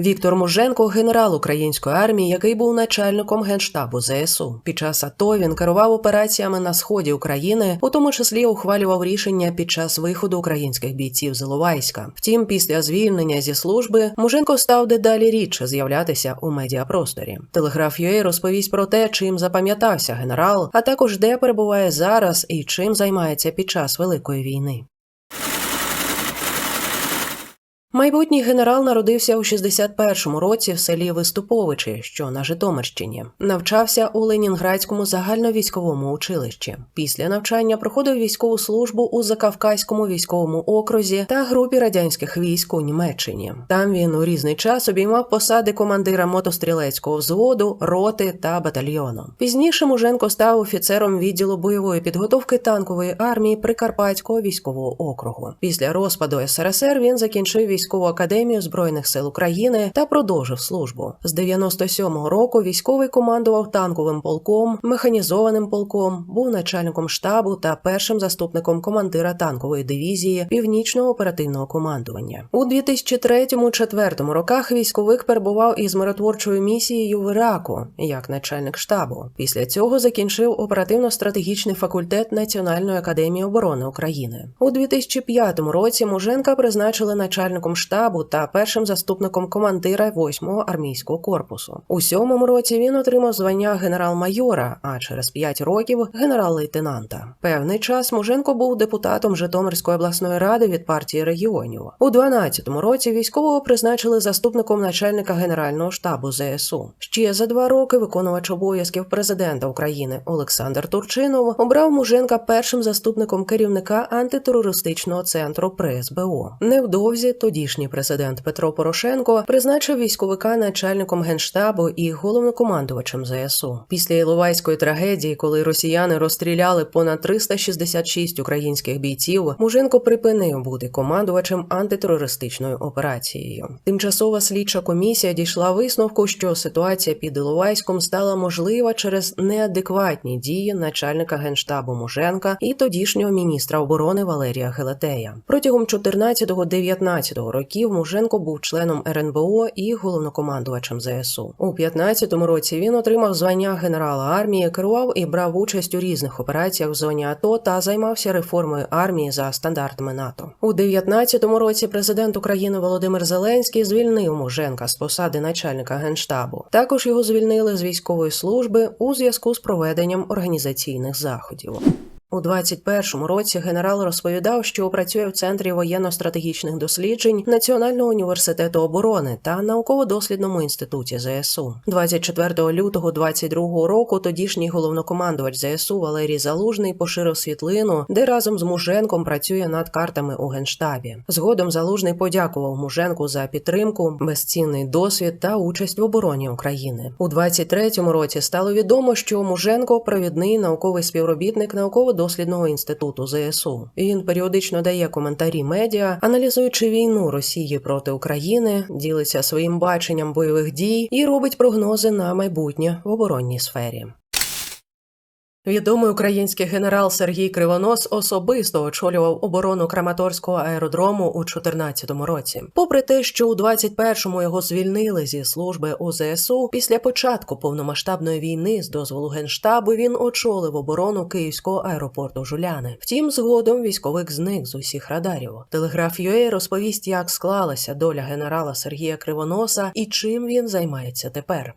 Віктор Муженко, генерал української армії, який був начальником генштабу ЗСУ. Під час АТО він керував операціями на сході України, у тому числі ухвалював рішення під час виходу українських бійців з Іловайська. Втім, після звільнення зі служби Муженко став дедалі рідше з'являтися у медіапросторі. Телеграф UA розповість про те, чим запам'ятався генерал, а також де перебуває зараз і чим займається під час великої війни. Майбутній генерал народився у 61-му році в селі Виступовичі, що на Житомирщині. Навчався у Ленінградському загальновійськовому училищі. Після навчання проходив військову службу у Закавказькому військовому окрузі та групі радянських військ у Німеччині. Там він у різний час обіймав посади командира мотострілецького взводу, роти та батальйону. Пізніше Муженко став офіцером відділу бойової підготовки танкової армії Прикарпатського військового округу. Після розпаду СРСР він закінчив військову академію збройних сил України та продовжив службу. З 97-го року військовий командував танковим полком, механізованим полком, був начальником штабу та першим заступником командира танкової дивізії північного оперативного командування. У 2003-2004 роках військовик перебував із миротворчою місією в Іраку як начальник штабу. Після цього закінчив оперативно-стратегічний факультет Національної академії оборони України. У 2005 році Муженка призначили начальником штабу та першим заступником командира 8-го армійського корпусу. У сьомому році він отримав звання генерал-майора, а через 5 років генерал-лейтенанта. Певний час Муженко був депутатом Житомирської обласної ради від партії регіонів. У 12-му році військового призначили заступником начальника генерального штабу ЗСУ. Ще за два роки виконувач обов'язків президента України Олександр Турчинов обрав Муженка першим заступником керівника антитерористичного центру при СБУ. Невдовзі тодішній президент Петро Порошенко призначив військовика начальником генштабу і головнокомандувачем ЗСУ. Після Іловайської трагедії, коли росіяни розстріляли понад 366 українських бійців, Муженко припинив бути командувачем антитерористичною операцією. Тимчасова слідча комісія дійшла висновку, що ситуація під Іловайськом стала можлива через неадекватні дії начальника генштабу Муженка і тодішнього міністра оборони Валерія Гелетея. Протягом 14-19 років Муженко був членом РНБО і головнокомандувачем ЗСУ. У 15-му році він отримав звання генерала армії, керував і брав участь у різних операціях в зоні АТО та займався реформою армії за стандартами НАТО. У 19-му році президент України Володимир Зеленський звільнив Муженка з посади начальника генштабу. Також його звільнили з військової служби у зв'язку з проведенням організаційних заходів. У 21-му році генерал розповідав, що працює в центрі воєнно-стратегічних досліджень Національного університету оборони та науково-дослідному інституті ЗСУ. 24 лютого 22 року тодішній головнокомандувач ЗСУ Валерій Залужний поширив світлину, де разом з Муженком працює над картами у генштабі. Згодом Залужний подякував Муженку за підтримку, безцінний досвід та участь в обороні України. У 23-му році стало відомо, що Муженко провідний науковий співробітник науково дослідного інституту ЗСУ. Він періодично дає коментарі медіа, аналізуючи війну Росії проти України, ділиться своїм баченням бойових дій і робить прогнози на майбутнє в оборонній сфері. Відомий український генерал Сергій Кривонос особисто очолював оборону Краматорського аеродрому у 2014 році. Попри те, що у 21-му його звільнили зі служби у ЗСУ, після початку повномасштабної війни з дозволу генштабу він очолив оборону Київського аеропорту Жуляни. Втім, згодом військовик зник з усіх радарів. Телеграф UA розповість, як склалася доля генерала Сергія Кривоноса і чим він займається тепер.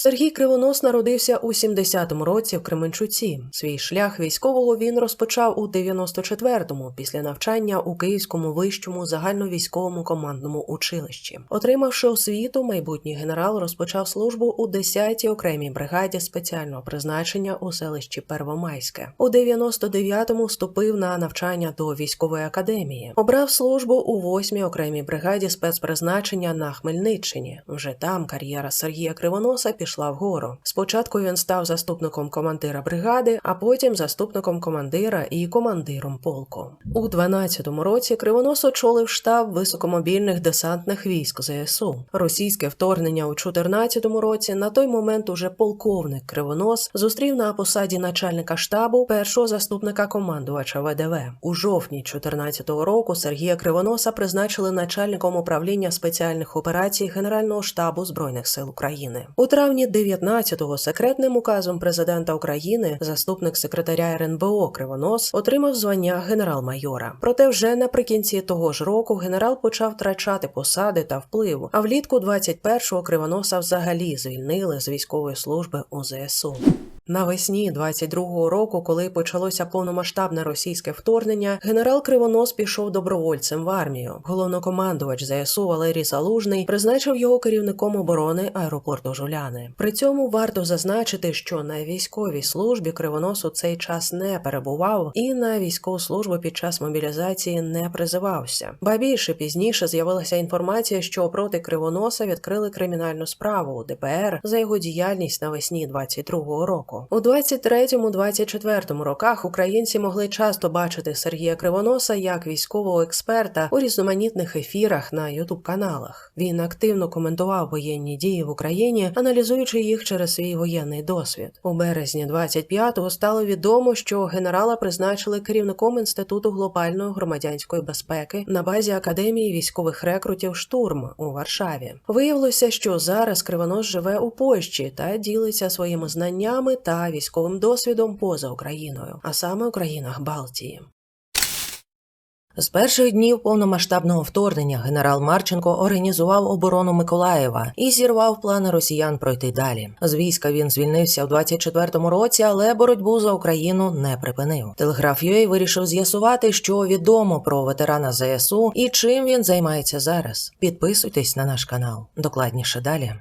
Сергій Кривонос народився у 70-му році в Кременчуці. Свій шлях військового він розпочав у 94-му після навчання у Київському вищому загальновійськовому командному училищі. Отримавши освіту, майбутній генерал розпочав службу у 10-й окремій бригаді спеціального призначення у селищі Первомайське. У 99-му вступив на навчання до військової академії. Обрав службу у 8-й окремій бригаді спецпризначення на Хмельниччині. Вже там кар'єра Сергія Кривоноса пішла пішла вгору. Спочатку він став заступником командира бригади, а потім заступником командира і командиром полку. У 12-му році Кривонос очолив штаб високомобільних десантних військ ЗСУ. Російське вторгнення у 14-му році на той момент уже полковник Кривонос зустрів на посаді начальника штабу першого заступника командувача ВДВ. У жовтні 14-го року Сергія Кривоноса призначили начальником управління спеціальних операцій Генерального штабу збройних сил України. У травні 19-го секретним указом президента України заступник секретаря РНБО Кривонос отримав звання генерал-майора. Проте вже наприкінці того ж року генерал почав втрачати посади та вплив. А влітку 21-го Кривоноса взагалі звільнили з військової служби у ЗСУ. Навесні 22-го року, коли почалося повномасштабне російське вторгнення, генерал Кривонос пішов добровольцем в армію. Головнокомандувач ЗСУ Валерій Залужний призначив його керівником оборони аеропорту Жуляни. При цьому варто зазначити, що на військовій службі Кривонос у цей час не перебував і на військову службу під час мобілізації не призивався. Ба більше пізніше з'явилася інформація, що проти Кривоноса відкрили кримінальну справу у ДПР за його діяльність навесні 22-го року. У 23-24 роках українці могли часто бачити Сергія Кривоноса як військового експерта у різноманітних ефірах на ютуб каналах. Він активно коментував воєнні дії в Україні, аналізуючи їх через свій воєнний досвід. У березні 25-го стало відомо, що генерала призначили керівником інституту глобальної громадянської безпеки на базі академії військових рекрутів Штурм у Варшаві. Виявилося, що зараз Кривонос живе у Польщі та ділиться своїми знаннями та військовим досвідом поза Україною, а саме у країнах Балтії. З перших днів повномасштабного вторгнення генерал Марченко організував оборону Миколаєва і зірвав плани росіян пройти далі. З війська він звільнився в 24-му році, але боротьбу за Україну не припинив. Телеграф UA вирішив з'ясувати, що відомо про ветерана ЗСУ і чим він займається зараз. Підписуйтесь на наш канал. Докладніше далі.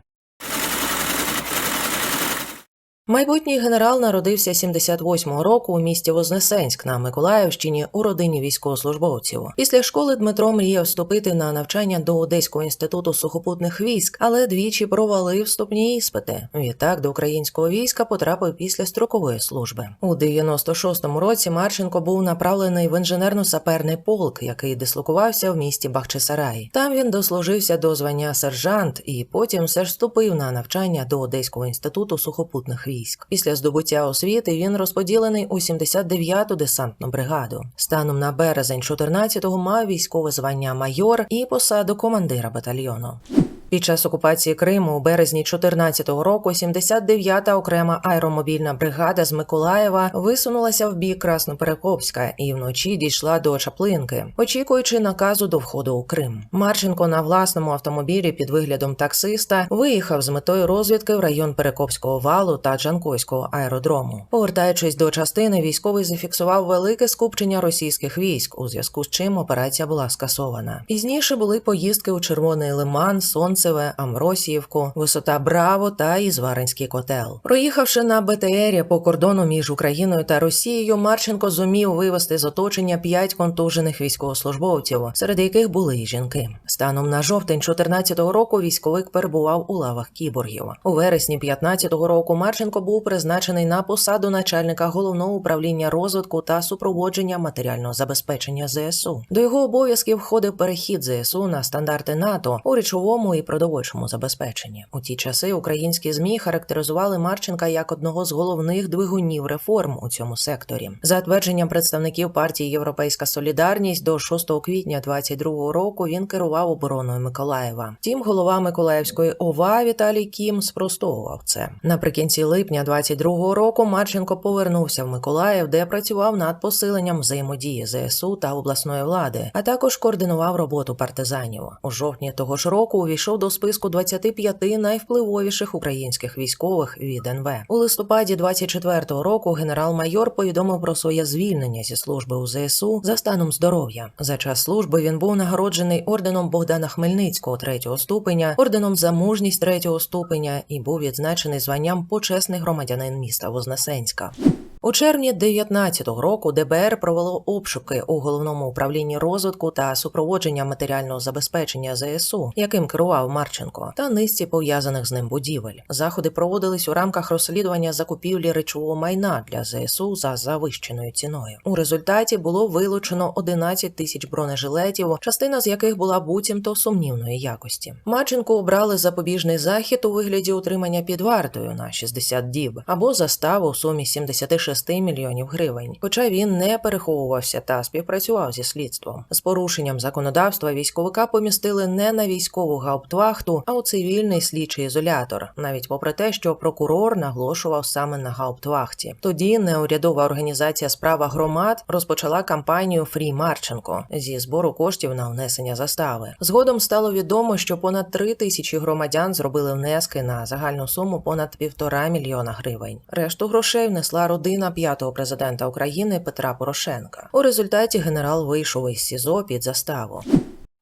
Майбутній генерал народився 78-го року у місті Вознесенськ на Миколаївщині у родині військовослужбовців. Після школи Дмитро мріяв вступити на навчання до Одеського інституту сухопутних військ, але двічі провалив вступні іспити. Відтак до українського війська потрапив після строкової служби. У 96-му році Марченко був направлений в інженерно-саперний полк, який дислокувався в місті Бахчисарай. Там він дослужився до звання сержант і потім все ж вступив на навчання до Одеського інституту сухопутних військ військ. Після здобуття освіти він розподілений у 79-ту десантну бригаду. Станом на березень 14-го мав військове звання майор і посаду командира батальйону. Під час окупації Криму у березні 14-го року 79-та окрема аеромобільна бригада з Миколаєва висунулася в бік Красноперекопська і вночі дійшла до Чаплинки, очікуючи наказу до входу у Крим. Марченко на власному автомобілі під виглядом таксиста виїхав з метою розвідки в район Перекопського валу та Джанкойського аеродрому. Повертаючись до частини, військовий зафіксував велике скупчення російських військ, у зв'язку з чим операція була скасована. Пізніше були поїздки у Червоний Лиман, Сонцеве, Амросіївку, висота Браво та Ізваринський котел. Проїхавши на БТРі по кордону між Україною та Росією, Марченко зумів вивести з оточення п'ять контужених військовослужбовців, серед яких були і жінки. Станом на жовтень 14-го року військовик перебував у лавах кіборгів. У вересні 15-го року Марченко був призначений на посаду начальника головного управління розвитку та супроводження матеріального забезпечення ЗСУ. До його обов'язків входив перехід ЗСУ на стандарти НАТО у речовому і продовольчому забезпеченні. У ті часи українські змі характеризували Марченка як одного з головних двигунів реформ у цьому секторі. За твердженням представників партії Європейська Солідарність до 6 квітня 22 року він керував обороною Миколаєва. Втім, голова Миколаївської ОВА Віталій Кім спростовував це. Наприкінці липня 22 року Марченко повернувся в Миколаїв, де працював над посиленням взаємодії ЗСУ та обласної влади, а також координував роботу партизанів. У жовтні того ж року увійшов до списку 25 найвпливовіших українських військових від НВ. У листопаді 24-го року генерал-майор повідомив про своє звільнення зі служби у ЗСУ за станом здоров'я. За час служби він був нагороджений орденом Богдана Хмельницького третього ступеня, орденом за мужність третього ступеня і був відзначений званням почесний громадянин міста Вознесенська. У червні 19-го року ДБР провело обшуки у головному управлінні розвитку та супроводження матеріального забезпечення ЗСУ, яким керував Марченко, та низці пов'язаних з ним будівель. Заходи проводились у рамках розслідування закупівлі речового майна для ЗСУ за завищеною ціною. У результаті було вилучено 11 тисяч бронежилетів, частина з яких була буцімто сумнівної якості. Марченко обрали запобіжний захід у вигляді утримання під вартою на 60 діб або заставу у сумі 76 мільйонів гривень. Хоча він не переховувався та співпрацював зі слідством. З порушенням законодавства військовика помістили не на військову гауптвахту, а у цивільний слідчий ізолятор, навіть попри те, що прокурор наголошував саме на гауптвахті. Тоді неурядова організація Справа громад розпочала кампанію Фрі Марченко зі збору коштів на внесення застави. Згодом стало відомо, що понад три тисячі громадян зробили внески на загальну суму понад півтора мільйона гривень. Решту грошей внесла родина п'ятого президента України Петра Порошенка. У результаті генерал вийшов із СІЗО під заставу.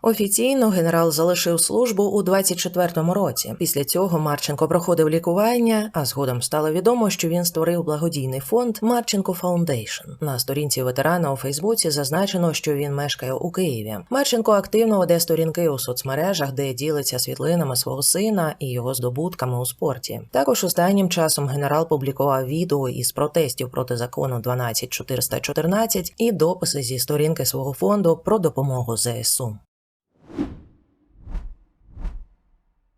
Офіційно генерал залишив службу у 24-му році. Після цього Марченко проходив лікування, а згодом стало відомо, що він створив благодійний фонд Марченко Фаундейшн. На сторінці ветерана у Фейсбуці зазначено, що він мешкає у Києві. Марченко активно веде сторінки у соцмережах, де ділиться світлинами свого сина і його здобутками у спорті. Також останнім часом генерал публікував відео із протестів проти закону 12414 і дописи зі сторінки свого фонду про допомогу ЗСУ.